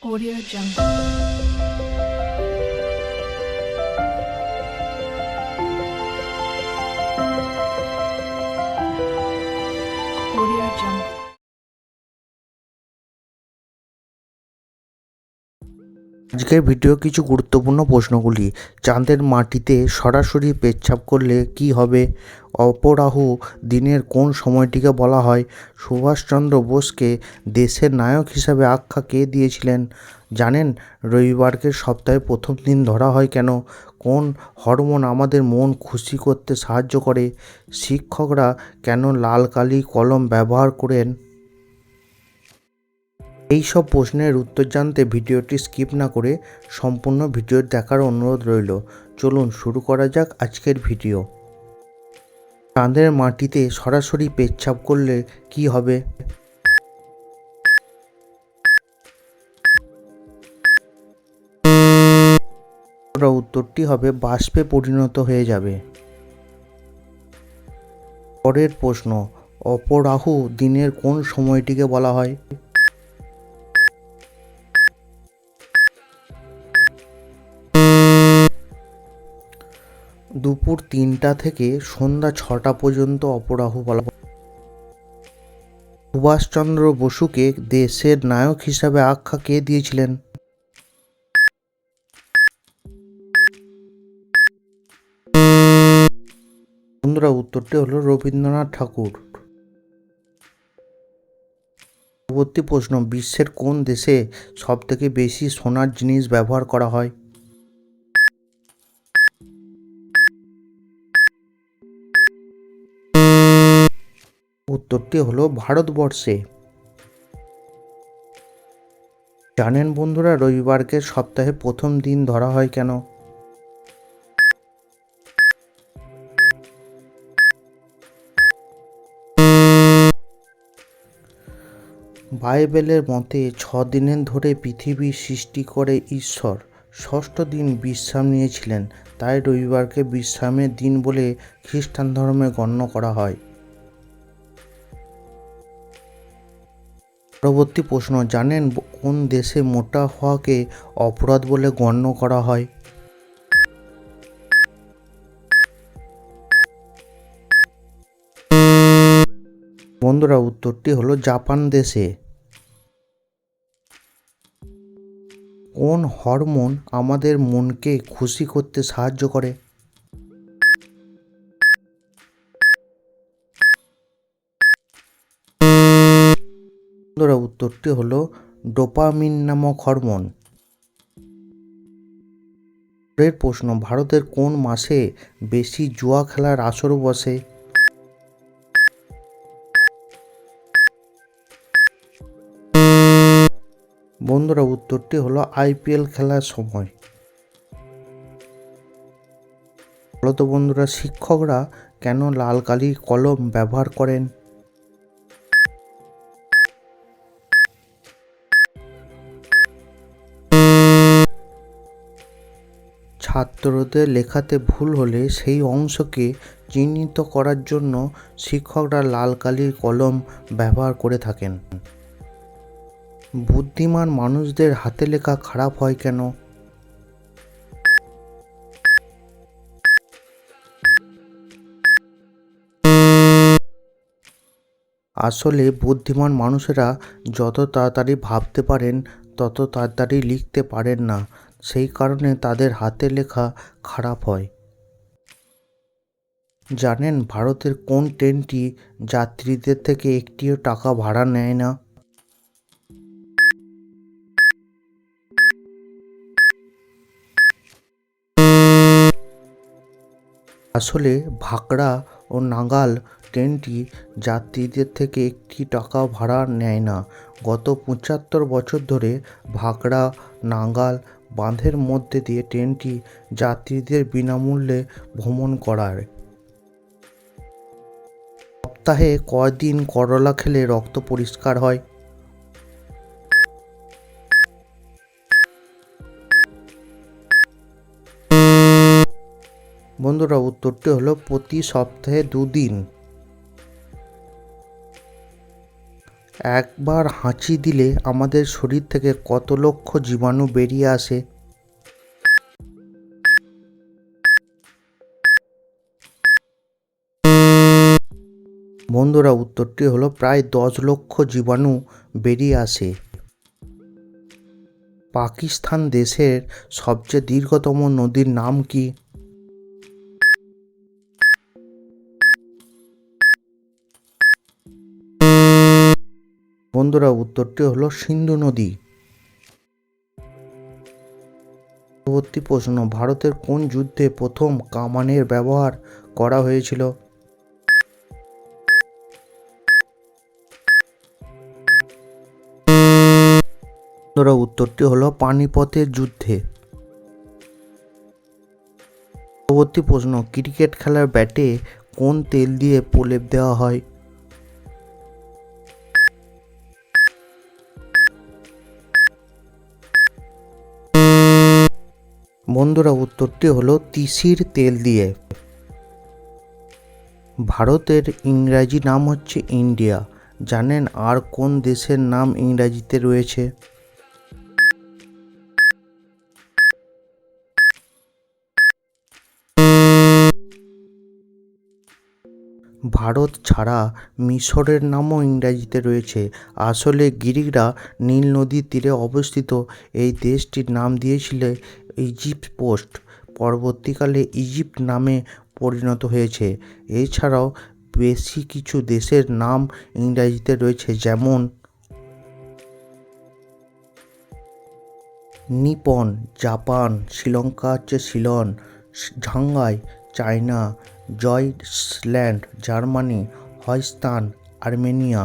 Audio Jungle. আজকের video কিছু গুরুত্বপূর্ণ প্রশ্নগুলি। চাঁদের মাটিতে সরাসরি পেচ্ছাপ করলে কি হবে? অপরাহু, দিনের কোন সময়টিকে বলা হয়? সুভাষচন্দ্র বোসকে দেশের নায়ক হিসাবে আখ্যা কে দিয়েছিলেন? জানেন, রবিবারকে সপ্তাহে প্রথম দিন ধরা হয় কেন? কোন হরমোন আমাদের মন খুশি করতে সাহায্য করে? শিক্ষকরা কেন লাল কালি কলম ব্যবহার করেন? এই সব প্রশ্নের উত্তর জানতে ভিডিওটি স্কিপ না করে সম্পূর্ণ ভিডিও দেখার অনুরোধ রইল। চলুন শুরু করা যাক আজকের ভিডিও। চাঁদের মাটিতে সরাসরি পেচ্ছাপ করলে কি হবে? উত্তরটি হবে, বাষ্পে পরিণত হয়ে যাবে। পরের প্রশ্ন অপরাহু দিনের কোন সময়টিকে বলা হয়? দুপুর তিনটা থেকে সন্ধ্যা ছটা পর্যন্ত অপরাহ বলা সুভাষচন্দ্র বসুকে দেশের নায়ক হিসাবে আখ্যা কে দিয়েছিলেন? বন্ধুরা, উত্তরটি হলো রবীন্দ্রনাথ ঠাকুর। পরবর্তী প্রশ্ন, বিশ্বের কোন দেশে সবথেকে বেশি সোনার জিনিস ব্যবহার করা হয়? উত্তরটি হলো ভারতবর্ষে। জানেন বন্ধুরা রবিবারকে সপ্তাহে প্রথম দিন ধরা হয় কেন? বাইবেলের মতে ছ দিনের ধরে পৃথিবী সৃষ্টি করে ঈশ্বর। ষষ্ঠ দিন বিশ্রাম নিয়েছিলেন, তাই রবিবারকে বিশ্রামের দিন বলে খ্রিস্টান ধর্মে গণ্য করা হয়। পরবর্তী প্রশ্ন, জানেন কোন দেশে মোটা হওয়াকে অপরাধ বলে গণ্য করা হয়? বন্ধুরা, উত্তরটি হলো জাপান দেশে। কোন হরমোন আমাদের মনকে খুশি করতে সাহায্য করে? বন্ধুরা উত্তরটি হলো ডোপামিন নামক হরমোন। পরের প্রশ্ন, ভারতের কোন মাসে বেশি জুয়া খেলার আসর বসে? বন্ধুরা, উত্তরটি হলো আইপিএল খেলার সময়। বলতো বন্ধুরা, শিক্ষকরা কেন লাল কালি কলম ব্যবহার করেন? ছাত্রদের লেখাতে ভুল হলে সেই অংশকে চিহ্নিত করার জন্য শিক্ষকরা লাল কালির কলম ব্যবহার করে থাকেন। বুদ্ধিমান মানুষদের হাতে লেখা খারাপ হয় কেন? আসলে বুদ্ধিমান মানুষেরা যত তাড়াতাড়ি ভাবতে পারেন, তত তাড়াতাড়ি লিখতে পারেন না। সেই কারণে তাদের হাতে লেখা খারাপ হয়। জানেন ভারতের কোন ট্রেনটি যাত্রীদের থেকে একটিও টাকা ভাড়া নেয় না? আসলে ভাকড়া ও নাগাল ট্রেনটি যাত্রীদের থেকে একটি টাকা ভাড়া নেয় না। গত পঁচাত্তর বছর ধরে ভাকড়া, নাগাল বাঁধের মধ্যে দিয়ে ট্রেনটি যাত্রীদের বিনামূল্যে ভ্রমণ করায় সপ্তাহে কয়দিন করলা খেলে রক্ত পরিষ্কার হয়? বন্ধুরা, উত্তরটি হলো প্রতি সপ্তাহে দুদিন। একবার হাঁচি দিলে আমাদের শরীর থেকে কত লক্ষ জীবাণু বেরিয়ে আসে? বন্ধুরা, উত্তরটি হলো প্রায় দশ লক্ষ জীবাণু বেরিয়ে আসে। পাকিস্তান দেশের সবচেয়ে দীর্ঘতম নদীর নাম কি? বন্ধুরা, উত্তরটি হলো সিন্ধু নদী। পরবর্তী প্রশ্ন, ভারতের কোন যুদ্ধে প্রথম কামানের ব্যবহার করা হয়েছিল? উত্তরটি হলো পানিপথের যুদ্ধে। পরবর্তী প্রশ্ন, ক্রিকেট খেলার ব্যাটে কোন তেল দিয়ে প্রলেপ দেওয়া হয়? বন্ধুরা, উত্তরটি হলো তিসির তেল দিয়ে। ভারতের ইংরাজি নাম হচ্ছে ইন্ডিয়া। জানেন আর কোন দেশের নাম ইংরাজিতে রয়েছে? ভারত ছাড়া মিশরের নামও ইংরাজিতে রয়েছে। আসলে গ্রিকরা নীল নদীর তীরে অবস্থিত। এই দেশটির নাম দিয়েছিল ইজিপ্ট পোস্ট পরবর্তীকালে ইজিপ্ট নামে পরিণত হয়েছে। এছাড়াও বেশি কিছু দেশের নাম ইংরাজিতে রয়েছে, যেমন নিপন, জাপান, শ্রীলঙ্কা হচ্ছে সিলন ঝাঙ্গাই চায়না, জয়সল্যান্ড, জার্মানি হয়স্তান আর্মেনিয়া।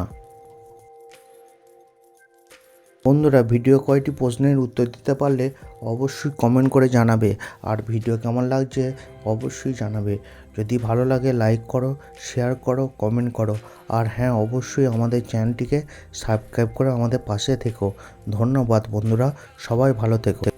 বন্ধুরা, ভিডিও কয়টি প্রশ্নের উত্তর দিতে পারলে অবশ্যই কমেন্ট করে জানাবে। আর ভিডিও কেমন লাগছে অবশ্যই জানাবে। যদি ভালো লাগে লাইক করো শেয়ার করো কমেন্ট করো। আর হ্যাঁ অবশ্যই আমাদের চ্যানেলটিকে সাবস্ক্রাইব করে আমাদের পাশে থেকো। ধন্যবাদ বন্ধুরা, সবাই ভালো থেকো।